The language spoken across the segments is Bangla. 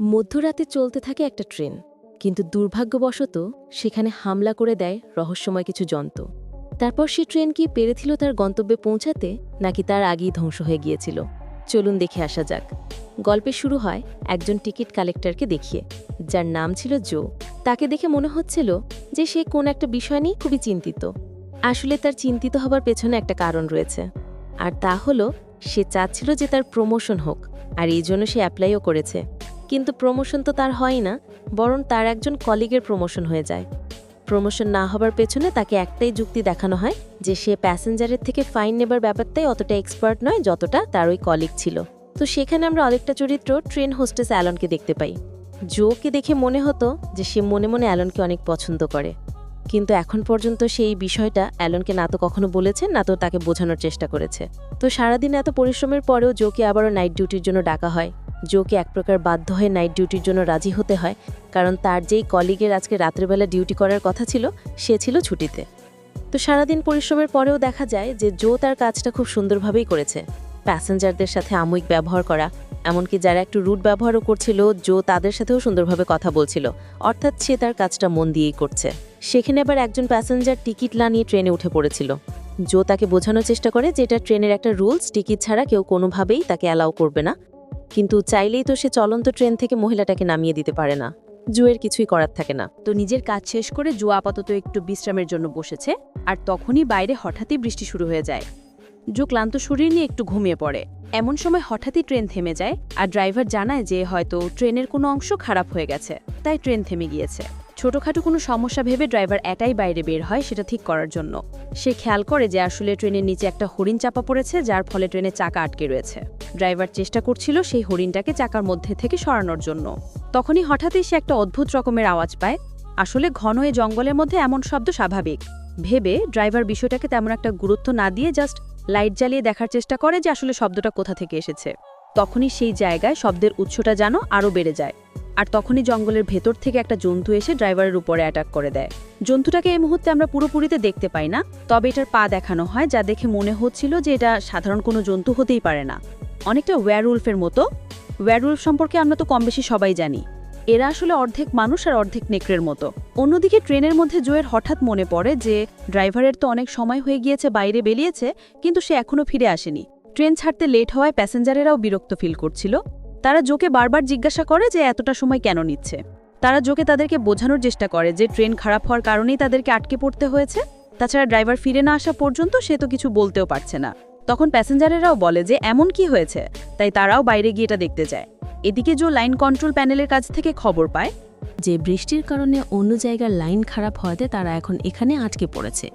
মধ্যরাতে চলতে থাকে একটা ট্রেন, কিন্তু দুর্ভাগ্যবশত সেখানে হামলা করে দেয় রহস্যময় কিছু যন্ত্র। তারপর সে ট্রেন কি পেরেছিল তার গন্তব্যে পৌঁছাতে, নাকি তার আগেই ধ্বংস হয়ে গিয়েছিল? চলুন দেখে আসা যাক। গল্পে শুরু হয় একজন টিকিট কালেক্টরকে দেখিয়ে, যার নাম ছিল জো। তাকে দেখে মনে হচ্ছিল যে সে কোন একটা বিষয় নিয়ে খুবই চিন্তিত। আসলে তার চিন্তিত হবার পেছনে একটা কারণ রয়েছে। আর তা হলো, সে চাচ্ছিল যে তার প্রমোশন হোক, আর এই জন্য সে অ্যাপ্লাইও করেছে। কিন্তু প্রমোশন তো তার হয় না, বরং তার একজন কলিগের প্রমোশন হয়ে যায়। প্রমোশন না হবার পেছনে তাকে একটাই যুক্তি দেখানো হয় যে সে প্যাসেঞ্জারের থেকে ফাইন নেবার ব্যাপারটাই অতটা এক্সপার্ট নয় যতটা তার ওই কলিগ ছিল। তো সেখানে আমরা আরেকটা চরিত্র ট্রেন হোস্টেস অ্যালনকে দেখতে পাই। জোকে দেখে মনে হতো যে সে মনে মনে অ্যালনকে অনেক পছন্দ করে। কিন্তু এখন পর্যন্ত সেই বিষয়টা অ্যালনকে না তো কখনো বলেছে, না তো তাকে বোঝানোর চেষ্টা করেছে। তো সারাদিন এত পরিশ্রমের পরেও জোকে আবারও নাইট ডিউটির জন্য ডাকা হয়। জোকে এক প্রকার বাধ্য হয়ে নাইট ডিউটির জন্য রাজি হতে হয়, কারণ তার যেই কলিগের আজকে রাত্রেবেলা ডিউটি করার কথা ছিল, সে ছিল ছুটিতে। তো সারাদিন পরিশ্রমের পরেও দেখা যায় যে জো তার কাজটা খুব সুন্দরভাবেই করেছে। প্যাসেঞ্জারদের সাথে আমূহিক ব্যবহার করা, এমনকি যারা একটু রুট ব্যবহারও করছিল, জো তাদের সাথেও সুন্দরভাবে কথা বলছিল, অর্থাৎ সে তার কাজটা মন দিয়েই করছে। সেখানে আবার একজন প্যাসেঞ্জার টিকিট না নিয়ে ট্রেনে উঠে পড়েছিল। জো তাকে বোঝানোর চেষ্টা করে যে এটা ট্রেনের একটা রুলস, টিকিট ছাড়া কেউ কোনোভাবেই তাকে অ্যালাউ করবে না। কিন্তু চাইলেই তো সে চলন্ত ট্রেন থেকে মহিলাটাকে নামিয়ে দিতে পারে না। জুয়ের কিছুই করার থাকে না। তো নিজের কাজ শেষ করে জু আপাতত একটু বিশ্রামের জন্য বসেছে, আর তখনই বাইরে হঠাৎই বৃষ্টি শুরু হয়ে যায়। জু ক্লান্ত শরীর নিয়ে একটু ঘুমিয়ে পড়ে। এমন সময় হঠাৎই ট্রেন থেমে যায়, আর ড্রাইভার জানায় যে হয়তো ট্রেনের কোনো অংশ খারাপ হয়ে গেছে, তাই ট্রেন থেমে গিয়েছে। ছোটখাটো কোনো সমস্যা ভেবে ড্রাইভার একাই বাইরে বের হয় সেটা ঠিক করার জন্য। সে খেয়াল করে যে আসলে ট্রেনের নিচে একটা হরিণ চাপা পড়েছে, যার ফলে ট্রেনের চাকা আটকে রয়েছে। ড্রাইভার চেষ্টা করছিল সেই হরিণটাকে চাকার মধ্যে থেকে সরানোর জন্য। তখনই হঠাৎই সে একটা অদ্ভুত রকমের আওয়াজ পায়। আসলে ঘন এ জঙ্গলের মধ্যে এমন শব্দ স্বাভাবিক। ভেবে ড্রাইভার বিষয়টাকে তেমন একটা গুরুত্ব না দিয়ে জাস্ট লাইট জ্বালিয়ে দেখার চেষ্টা করে যে আসলে শব্দটা কোথা থেকে এসেছে। তখনই সেই জায়গায় শব্দের উৎসটা যেন আরও বেড়ে যায়। আর তখনই জঙ্গলের ভেতর থেকে একটা জন্তু এসে ড্রাইভারের উপরে অ্যাটাক করে দেয়। জন্তুটাকে এই মুহূর্তে আমরা পুরোপুরিতে দেখতে পাই না, তবে এটার পা দেখানো হয় যা দেখে মনে হচ্ছিল যে এটা সাধারণ কোনো জন্তু হতেই পারে না। অনেকটা ওয়্যারউলফের মতো। ওয়্যারউলফ সম্পর্কে আমরা তো কম বেশি সবাই জানি। এরা আসলে অর্ধেক মানুষ আর অর্ধেক নেকড়ের মতো। অন্যদিকে ট্রেনের মধ্যে জোয়ের হঠাৎ মনে পড়ে যে ড্রাইভারের তো অনেক সময় হয়ে গিয়েছে, বাইরে বেরিয়েছে, কিন্তু সে এখনও ফিরে আসেনি। ট্রেন ছাড়তে লেট হওয়ায় প্যাসেঞ্জারেরাও বিরক্ত ফিল করছিল। তারা জোকে বারবার জিজ্ঞাসা করে যে এতটা সময় কেন নিচ্ছে। তারা জোকে তাদেরকে বোঝানোর চেষ্টা করে যে ট্রেন খারাপ হওয়ার কারণেই তাদেরকে আটকে পড়তে হয়েছে। তাছাড়া ড্রাইভার ফিরে না আসা পর্যন্ত সে তো কিছু বলতেও পারছে না। তখন প্যাসেঞ্জারেরাও বলে যে, এমন কি হয়েছে? তাই তারাও বাইরে গিয়ে এটা দেখতে যায়। এদিকে জো লাইন কন্ট্রোল প্যানেলের কাছ থেকে খবর পায় যে, বৃষ্টির কারণে অন্য জায়গার লাইন খারাপ হওয়াতে তারা এখন এখানে আটকে পড়েছে।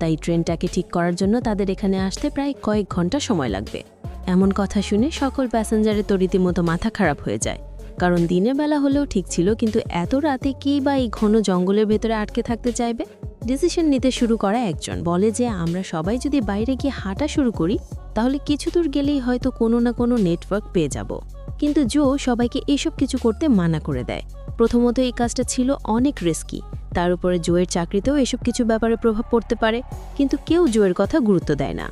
তাই ট্রেনটাকে ঠিক করার জন্য তাদের এখানে আসতে প্রায় কয়েক ঘণ্টা সময় লাগবে। এমন কথা শুনে সকল প্যাসেঞ্জারের তো রীতিমতো মাথা খারাপ হয়ে যায়। কারণ দিনের বেলা হলেও ঠিক ছিল, কিন্তু এত রাতে কি বা এই ঘন জঙ্গলের ভেতরে আটকে থাকতে চাইবে? ডিসিশন নিতে শুরু করা একজন, বলে যে, আমরা সবাই যদি বাইরে গিয়ে হাঁটা শুরু করি, তাহলে কিছু দূর গেলেই হয়তো কোনো না কোনো নেটওয়ার্ক পেয়ে যাব। কিন্তু জো সবাইকে এসব কিছু করতে মানা করে দেয়। প্রথমত এই কাজটা ছিল অনেক রিস্কি তার উপরে জোয়ের চাকরিতেও এসব কিছু ব্যাপারে প্রভাব পড়তে পারে, কিন্তু কেউ জোয়ের কথা গুরুত্ব দেয় না।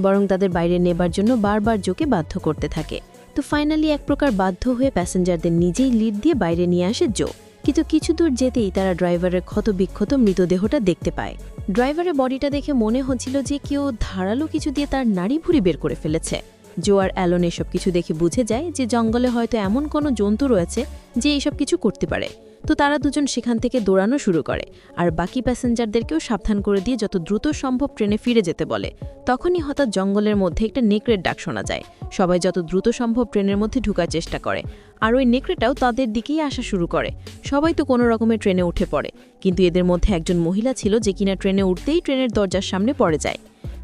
বরং তাদের বাইরে নেবার জন্য বারবার জোকে বাধ্য করতে থাকে। তো ফাইনালি এক প্রকার বাধ্য হয়ে প্যাসেঞ্জারদের নিজেই লিড দিয়ে বাইরে নিয়ে আসে জো। কিন্তু কিছু দূর যেতেই তারা ড্রাইভারের ক্ষতবিক্ষত মৃতদেহটা দেখতে পায়। ড্রাইভারের বডিটা দেখে মনে হচ্ছিল যে কেউ ধারালো কিছু দিয়ে তার নাড়ি ভুড়ি বের করে ফেলেছে। জো আর অ্যালন এসব কিছু দেখে বুঝে যায় যে জঙ্গলে হয়তো এমন কোনো জন্তু রয়েছে যে এইসব কিছু করতে পারে। তো তারা দুজন সেখান থেকে দৌড়ানো শুরু করে আর বাকি প্যাসেঞ্জারদেরকেও সাবধান করে দিয়ে যত দ্রুত সম্ভব ট্রেনে ফিরে যেতে বলে। তখনই হঠাৎ জঙ্গলের মধ্যে একটা নেকড়ের ডাক শোনা যায়। সবাই যত দ্রুত সম্ভব ট্রেনের মধ্যে ঢুকার চেষ্টা করে আর ওই নেকড়েটাও তাদের দিকেই আসা শুরু করে। সবাই তো কোনো রকমের ট্রেনে উঠে পড়ে, কিন্তু এদের মধ্যে একজন মহিলা ছিল যে কিনা ট্রেনে উঠতেই ট্রেনের দরজার সামনে পড়ে যায়।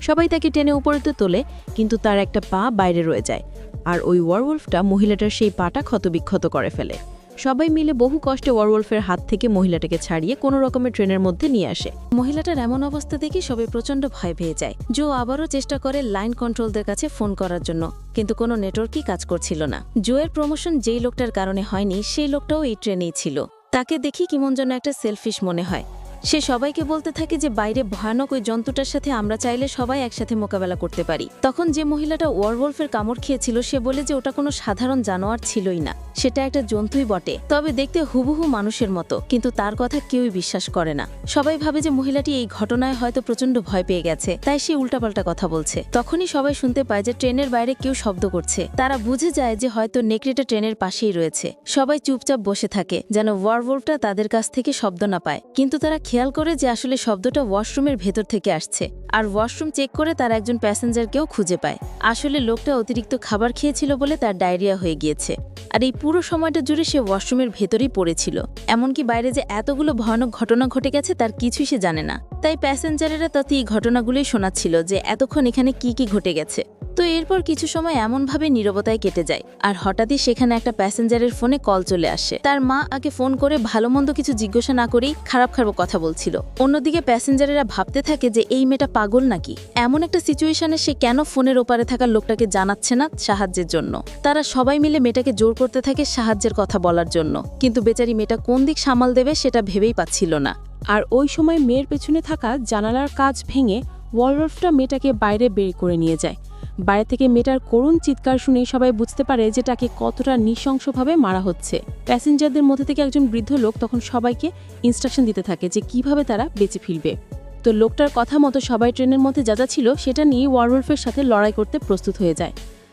সবাই তাকে টেনে উপরেতে তোলে, কিন্তু তার একটা পা বাইরে রয়ে যায়। আর ওই ওয়ারওয়ুলফটা মহিলাটার সেই পাটা ক্ষতবিক্ষত করে ফেলে। সবাই মিলে বহু কষ্টে ওয়ারওয়ুলফের হাত থেকে মহিলাটাকে ছাড়িয়ে কোনো রকমের ট্রেনের মধ্যে নিয়ে আসে। মহিলাটার এমন অবস্থা দেখে সবাই প্রচণ্ড ভয় পেয়ে যায়। জো আবারও চেষ্টা করে লাইন কন্ট্রোলদের কাছে ফোন করার জন্য, কিন্তু কোনো নেটওয়ার্কই কাজ করছিল না। জোয়ের প্রমোশন যেই লোকটার কারণে হয়নি, সেই লোকটাও এই ট্রেনেই ছিল। তাকে দেখি কেমন যেন একটা সেলফিশ মনে হয়। সে সবাইকে বলতে থাকে যে বাইরে ভয়ানক ওই জন্তুটার সাথে আমরা চাইলে সবাই একসাথে মোকাবেলা করতে পারি। তখন যে মহিলাটা ওয়ারওয়লফের কামড় খেয়েছিল, সে বলে যে ওটা কোনো সাধারণ জানোয়ার ছিলই না। সেটা একটা জন্তুই বটে। তবে দেখতে হুবহু মানুষের মতো, কিন্তু তার কথা কেউই বিশ্বাস করে না। সবাই ভাবে যে মহিলাটি এই ঘটনায় হয়তো প্রচণ্ড ভয় পেয়ে গেছে, তাই সে উল্টাপাল্টা কথা বলছে। তখনই সবাই শুনতে পায় যে ট্রেনের বাইরে কেউ শব্দ করছে। তারা বুঝে যায় যে হয়তো নেকড়েটা ট্রেনের পাশেই রয়েছে। সবাই চুপচাপ বসে থাকে, যেন ওয়ারওয়লফটা তাদের কাছ থেকে শব্দ না পায়। কিন্তু তারা খেয়াল করে যে আসলে শব্দটা ওয়াশরুমের ভেতর থেকে আসছে, আর ওয়াশরুম চেক করে তারা একজন প্যাসেঞ্জারকেও খুঁজে পায়। আসলে লোকটা অতিরিক্ত খাবার খেয়েছিল বলে তার ডায়রিয়া হয়ে গিয়েছে। আর এই পুরো সময়টা জুড়ে সে ওয়াশরুমের ভেতরেই পড়েছিল। এমনকি বাইরে যে এতগুলো ভয়ানক ঘটনা ঘটে গেছে তার কিছুই সে জানে না। তাই প্যাসেঞ্জারেরা তাতে এই ঘটনাগুলোই শোনাচ্ছিল যে এতক্ষণ এখানে কি কি ঘটে গেছে। তো এরপর কিছু সময় এমনভাবে নীরবতায় কেটে যায়, আর হঠাৎই সেখানে একটা প্যাসেঞ্জারের ফোনে কল চলে আসে। তার মা আগে ফোন করে ভালো মন্দ কিছু জিজ্ঞাসা না করেই খারাপ খারাপ কথা বলছিল। অন্যদিকে প্যাসেঞ্জারেরা ভাবতে থাকে যে এই মেয়েটা পাগল নাকি? এমন একটা সিচুয়েশনে সে কেন ফোনের ওপারে থাকা লোকটাকে জানাচ্ছে না সাহায্যের জন্য? তারা সবাই মিলে মেয়েটাকে জোর করতে থাকে সাহায্যের কথা বলার জন্য। কিন্তু বেচারি মেয়েটা কোন দিক সামাল দেবে সেটা ভেবেই পাচ্ছিল না। আর ওই সময় মেয়ের পেছনে থাকা জানালার কাজ ভেঙে ওয়ালরফটা মেয়েটাকে বাইরে বের করে নিয়ে যায়। বাইরে থেকে মেটার করুণ চিৎকার শুনে সবাই বুঝতে পারে যে তাকে কতটা নৃশংসভাবে মারা হচ্ছে। প্যাসেঞ্জারদের মধ্যে থেকে একজন বৃদ্ধ লোক তখন সবাইকে ইনস্ট্রাকশন দিতে থাকে যে কীভাবে তারা বেঁচে ফিরবে। তো লোকটার কথা মতো সবাই ট্রেনের মধ্যে যা যা ছিল সেটা নিয়ে ওয়ারওলফের সাথে লড়াই করতে প্রস্তুত হয়ে যায়।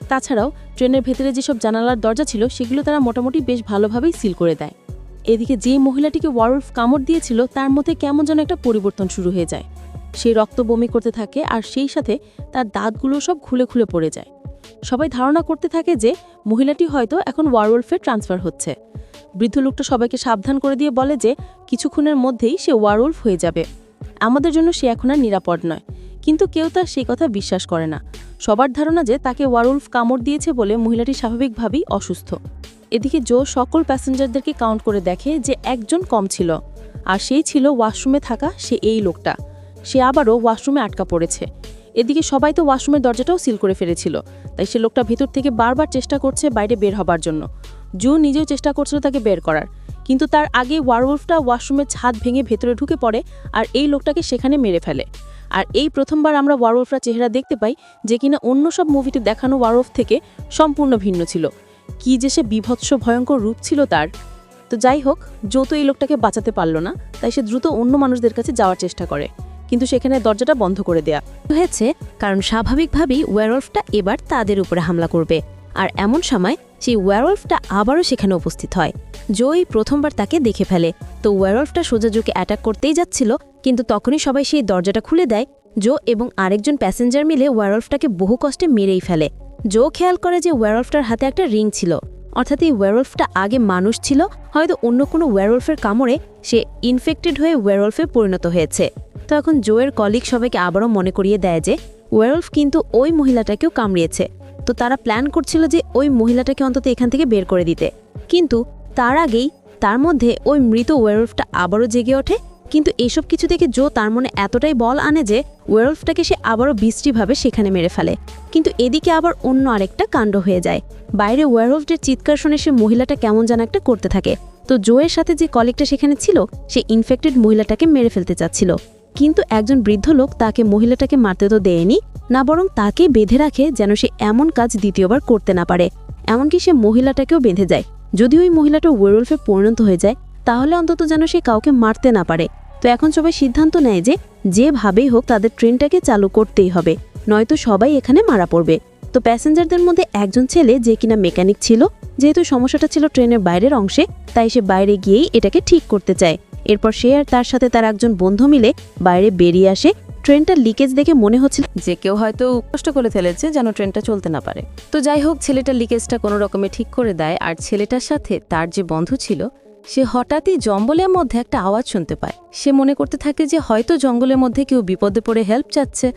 তাছাড়াও ট্রেনের ভেতরে যেসব জানালার দরজা ছিল সেগুলো তারা মোটামুটি বেশ ভালোভাবেই সিল করে দেয়। এদিকে যে মহিলাটিকে ওয়ারউলফ কামড় দিয়েছিল তার মধ্যে কেমন যেন একটা পরিবর্তন শুরু হয়ে যায়। সে রক্ত বমি করতে থাকে আর সেই সাথে তার দাঁতগুলো সব খুলে খুলে পড়ে যায়। সবাই ধারণা করতে থাকে যে মহিলাটি হয়তো এখন ওয়ারউলফে ট্রান্সফার হচ্ছে। বৃদ্ধ লোকটা সবাইকে সাবধান করে দিয়ে বলে যে কিছুক্ষণের মধ্যেই সে ওয়ারউলফ হয়ে যাবে। আমাদের জন্য সে এখন আর নিরাপদ নয়। কিন্তু কেউ তার সেই কথা বিশ্বাস করে না। সবার ধারণা যে তাকে ওয়ারউলফ কামড় দিয়েছে বলে মহিলাটি স্বাভাবিকভাবেই অসুস্থ। এদিকে জো সকল প্যাসেঞ্জারদেরকে কাউন্ট করে দেখে যে একজন কম ছিল। আর সেই ছিল ওয়াশরুমে থাকা সে এই লোকটা। সে আবারও ওয়াশরুমে আটকা পড়েছে। এদিকে সবাই তো ওয়াশরুমের দরজাটাও সিল করে ফেলেছিল, তাই সে লোকটা ভেতর থেকে বারবার চেষ্টা করছে বাইরে বের হবার জন্য। জো নিজেও চেষ্টা করছিল তাকে বের করার, কিন্তু তার আগে ওয়ারওলফটা ওয়াশরুমের ছাদ ভেঙে ভেতরে ঢুকে পড়ে আর এই লোকটাকে সেখানে মেরে ফেলে। আর এই প্রথমবার আমরা ওয়ারওলফরা চেহারা দেখতে পাই যে কিনা অন্য সব মুভিতে দেখানো ওয়ারওলফ থেকে সম্পূর্ণ ভিন্ন ছিল। কি যে সে বিভৎস, ভয়ঙ্কর রূপ ছিল তার। তো যাই হোক, জো তো এই লোকটাকে বাঁচাতে পারল না, তাই সে দ্রুত অন্য মানুষদের কাছে যাওয়ার চেষ্টা করে। কিন্তু সেখানে দরজাটা বন্ধ করে দেয়া হয়েছে, কারণ স্বাভাবিকভাবেই ওয়ারওলফটা এবার তাদের উপরে হামলা করবে। আর এমন সময় সেই ওয়ারওলফটা আবারও সেখানে উপস্থিত হয়। জোই প্রথমবার তাকে দেখে ফেলে। তো ওয়ারওলফটা সোজা জোকে অ্যাটাক করতেই যাচ্ছিল, কিন্তু তখনই সবাই সেই দরজাটা খুলে দেয়। জো এবং আরেকজন প্যাসেঞ্জার মিলে ওয়ারওলফটাকে বহু কষ্টে মেরেই ফেলে। জো খেয়াল করে যে ওয়ারওলফটার হাতে একটা রিং ছিল। অর্থাৎ এই ওয়ারওলফটা আগে মানুষ ছিল, হয়তো অন্য কোনো ওয়ারওলফের কামড়ে সে ইনফেক্টেড হয়ে ওয়ারওলফে পরিণত হয়েছে। তো এখন জোয়ের কলিগ সবাইকে আবারও মনে করিয়ে দেয় যে ওয়ারওলফ কিন্তু ওই মহিলাটাকেও কামড়িয়েছে। তো তারা প্ল্যান করছিল যে ওই মহিলাটাকে অন্তত এখান থেকে বের করে দিতে। কিন্তু তার আগেই তার মধ্যে ওই মৃত ওয়ারওলফটা আবারও জেগে ওঠে। কিন্তু এসব কিছু থেকে জো তার মনে এতটাই বল আনে যে ওয়ারওলফটাকে সে আবারও বিশ্রীভাবে সেখানে মেরে ফেলে। কিন্তু এদিকে আবার অন্য আরেকটা কাণ্ড হয়ে যায়। বাইরে ওয়ারওলফটের চিৎকার শুনে সে মহিলাটা কেমন যেন একটা করতে থাকে। তো জোয়ের সাথে যে কলিগটা সেখানে ছিল, সে ইনফেক্টেড মহিলাটাকে মেরে ফেলতে চাচ্ছিল। কিন্তু একজন বৃদ্ধ লোক তাকে মহিলাটাকে মারতে তো দেয়নি, না বরং তাকে বেঁধে রাখে যেন সে এমন কাজ দ্বিতীয়বার করতে না পারে। এমনকি সে মহিলাটাকেও বেঁধে যায়। যদি ওই মহিলাটা ওয়েরুলফে পরিণত হয়ে যায়, তাহলে অন্তত যেন সে কাউকে মারতে না পারে। তো এখন সবাই সিদ্ধান্ত নেয় যে, যেভাবেই হোক তাদের ট্রেনটাকে চালু করতেই হবে, নয়তো সবাই এখানে মারা পড়বে। তো প্যাসেঞ্জারদের মধ্যে একজন ছেলে যে কিনা মেকানিক ছিল, যেহেতু সমস্যাটা ছিল ট্রেনের বাইরের অংশে, তাই সে বাইরে গিয়েই এটাকে ঠিক করতে চায়। এরপর সে আর তার সাথে তার একজন বন্ধু মিলে বাইরে বেরিয়ে আসে। ট্রেনটার লিকেজ দেখে মনে হচ্ছিল যে কেউ হয়তো কষ্ট করে ফেলেছে যেন ট্রেনটা চলতে না পারে। তো যাই হোক ছেলেটা লিকেজটা কোনো রকমে ঠিক করে দেয় আর ছেলেটার সাথে তার যে বন্ধু ছিল, সে হঠাৎই জঙ্গলের মধ্যে একটা আওয়াজ শুনতে পায়। সে মনে করতে থাকে যে হয়তো জঙ্গলের মধ্যে কেউ বিপদে পড়ে হেল্প চাচ্ছে।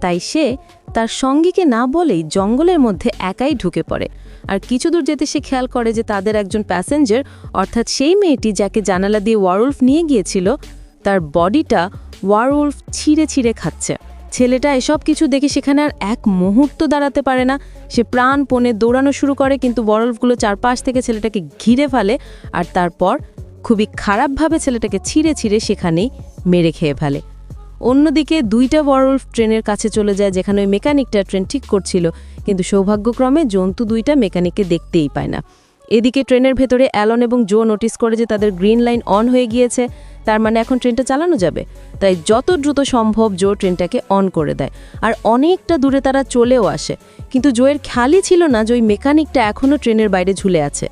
তাই সে তার সঙ্গীকে না বলেই জঙ্গলের মধ্যে একাই ঢুকে পড়ে। আর কিছু দূর যেতে সে খেয়াল করে যে তাদের একজন প্যাসেঞ্জার অর্থাৎ সেই মেয়েটি যাকে জানালা দিয়ে ওয়ারউলফ নিয়ে গিয়েছিল, তার বডিটা ওয়ারউলফ ছিঁড়ে ছিঁড়ে খাচ্ছে। ছেলেটা এসব কিছু দেখে সেখানে আর এক মুহূর্ত দাঁড়াতে পারে না। সে প্রাণপণে দৌড়ানো শুরু করে, কিন্তু ওয়ারউলফগুলো চারপাশ থেকে ছেলেটাকে ঘিরে ফেলে আর তারপর খুবই খারাপভাবে ছেলেটাকে ছিঁড়ে ছিঁড়ে সেখানেই মেরে খেয়ে ফেলে। অন্যদিকে দুইটা ওয়ারউলফ ট্রেনের কাছে চলে যায় যেখানে ওই মেকানিকটা ট্রেন ঠিক করছিল। কিন্তু সৌভাগ্যক্রমে জন্তু দুইটা মেকানিককে দেখতেই পায় না। এদিকে ট্রেনের ভেতরে অ্যালন এবং জো নোটিস করে যে তাদের গ্রিন লাইন অন হয়ে গিয়েছে, তার মানে এখন ট্রেনটা চালানো যাবে। তাই যত দ্রুত সম্ভব জো ট্রেনটাকে অন করে দেয়। আর অনেকটা দূরে তারা চলেও আসে। কিন্তু জোয়ের খেয়ালই ছিল না যে ওই মেকানিকটা এখনও ট্রেনের বাইরে ঝুলে আছে।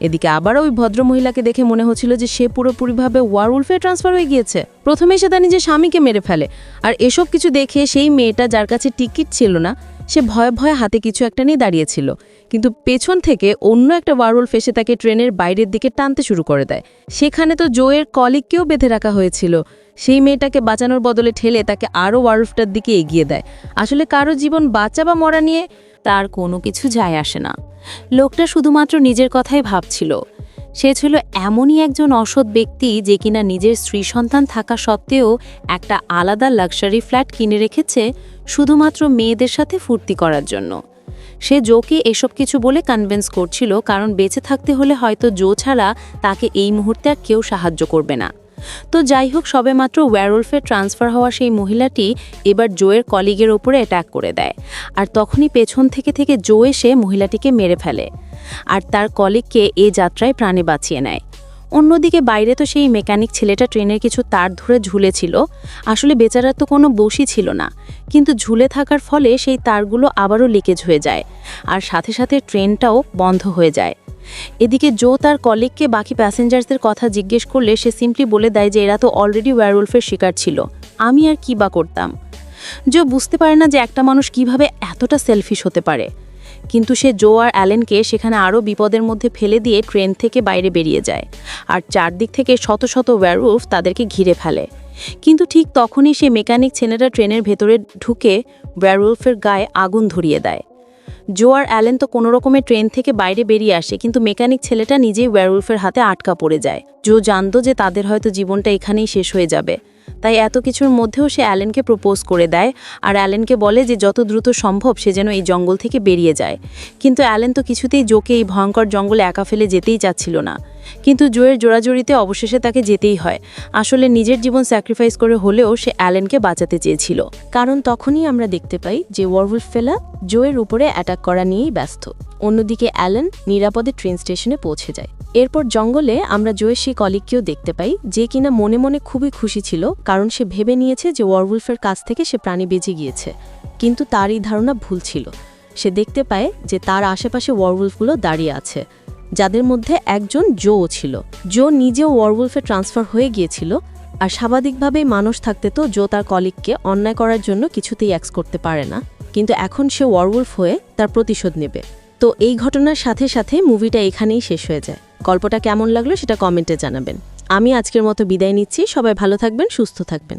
এদিকে আবারও ওই ভদ্রমহিলাকে দেখে মনে হচ্ছিল যে সে পুরোপুরিভাবে ওয়ারউলফে ট্রান্সফার হয়ে গিয়েছে। প্রথমে সে তার নিজের স্বামীকে মেরে ফেলে। আর এসব কিছু দেখে সেই মেয়েটা যার কাছে টিকিট ছিল না, সে ভয়ে ভয়ে হাতে কিছু একটা নিয়ে দাঁড়িয়েছিল। কিন্তু পেছন থেকে অন্য একটা ওয়ারউলফ এসে তাকে ট্রেনের বাইরের দিকে টানতে শুরু করে দেয়। সেখানে তো জোয়ের কলিগকেও বেঁধে রাখা হয়েছিল। সেই মেয়েটাকে বাঁচানোর বদলে ঠেলে তাকে আরও ওয়ারউলফটার দিকে এগিয়ে দেয়। আসলে কারও জীবন বাঁচা বা মরা নিয়ে তার কোনো কিছু যায় আসে না। লোকটা শুধুমাত্র নিজের কথাই ভাবছিল। সে ছিল এমনই একজন অসৎ ব্যক্তি যে কিনা নিজের স্ত্রী সন্তান থাকা সত্ত্বেও একটা আলাদা লাক্সারি ফ্ল্যাট কিনে রেখেছে শুধুমাত্র মেয়েদের সাথে ফুর্তি করার জন্য। সে জোকে এসব কিছু বলে কনভিন্স করছিল, কারণ বেঁচে থাকতে হলে হয়তো জো ছাড়া তাকে এই মুহূর্তে আর কেউ সাহায্য করবে না। তো যাই হোক, সবেমাত্র ওয়্যারউলফে ট্রান্সফার হওয়া সেই মহিলাটি এবার জোয়ের কলিগের ওপরে অ্যাটাক করে দেয়। আর তখনই পেছন থেকে থেকে জো এসে মহিলাটিকে মেরে ফেলে। আর তার কলিগকে এ যাত্রায় প্রাণে বাঁচিয়ে নেয়। অন্যদিকে বাইরে তো সেই মেকানিক ছেলেটা ট্রেনের কিছু তার ধরে ঝুলেছিল। আসলে বেচারার তো কোনো বসি ছিল না। কিন্তু ঝুলে থাকার ফলে সেই তারগুলো আবারও লিকেজ হয়ে যায়। আর সাথে সাথে ট্রেনটাও বন্ধ হয়ে যায়। এদিকে জো তার কলিগকে বাকি প্যাসেঞ্জারদের কথা জিজ্ঞেস করলে সে সিম্পলি বলে দেয় যে এরা তো অলরেডি ওয়্যারউলফের শিকার ছিল। আমি আর কি বা করতাম? জো বুঝতে পারে না যে একটা মানুষ কীভাবে এতটা সেলফিশ হতে পারে। কিন্তু সে জো আর অ্যালেনকে সেখানে আরও বিপদের মধ্যে ফেলে দিয়ে ট্রেন থেকে বাইরে বেরিয়ে যায়। আর চারদিক থেকে শত শত ওয়্যারউলফ তাদেরকে ঘিরে ফেলে। কিন্তু ঠিক তখনই সে মেকানিক ছেলেরা ট্রেনের ভেতরে ঢুকে ওয়্যারউলফের গায়ে আগুন ধরিয়ে দেয়। জো আর অ্যালেন তো কোনো রকমের ট্রেন থেকে বাইরে বেরিয়ে আসে, কিন্তু মেকানিক ছেলেটা নিজেই ওয়্যারউলফের হাতে আটকা পড়ে যায়। জো জানতো যে তাদের হয়তো জীবনটা এখানেই শেষ হয়ে যাবে। তাই এত কিছুর মধ্যেও সে অ্যালেনকে প্রপোজ করে দেয় আর অ্যালেনকে বলে যে যত দ্রুত সম্ভব সে যেন এই জঙ্গল থেকে বেরিয়ে যায়। কিন্তু অ্যালেন তো কিছুতেই জোকে এই ভয়ঙ্কর জঙ্গলে একা ফেলে যেতেই চাচ্ছিল না। কিন্তু জোয়ের জোড়াজড়িতে অবশেষে তাকে যেতেই হয়। আসলে নিজের জীবন স্যাক্রিফাইস করে হলেও সে অ্যালেনকে বাঁচাতে চেয়েছিল। কারণ তখনই আমরা দেখতে পাই যে ওয়ারউলফ ফেলা জোয়ের উপরে অ্যাটাক করা নিয়েই ব্যস্ত। অন্যদিকে অ্যালেন নিরাপদে ট্রেন স্টেশনে পৌঁছে যায়। এরপর জঙ্গলে আমরা জোয়ের সেই কলিগকেও দেখতে পাই, যে কিনা মনে মনে খুবই খুশি ছিল, কারণ সে ভেবে নিয়েছে যে ওয়ারউলফের কাছ থেকে সে প্রাণী বেঁচে গিয়েছে। কিন্তু তার এই ধারণা ভুল ছিল। সে দেখতে পায় যে তার আশেপাশে ওয়ারউলফগুলো দাঁড়িয়ে আছে। যাদের মধ্যে একজন জো ছিল। জো নিজেও ওয়ারউলফে ট্রান্সফার হয়ে গিয়েছিল আর স্বাভাবিকভাবেই মানুষ থাকতে তো জো তার কলিগকে অন্যায় করার জন্য কিছুতেই অ্যাক্স করতে পারে না। কিন্তু এখন সে ওয়ারউলফ হয়ে তার প্রতিশোধ নেবে। তো এই ঘটনার সাথে সাথে মুভিটা এখানেই শেষ হয়ে যায়। গল্পটা কেমন লাগল সেটা কমেন্টে জানাবেন। আমি আজকের মতো বিদায় নিচ্ছি। সবাই ভালো থাকবেন, সুস্থ থাকবেন।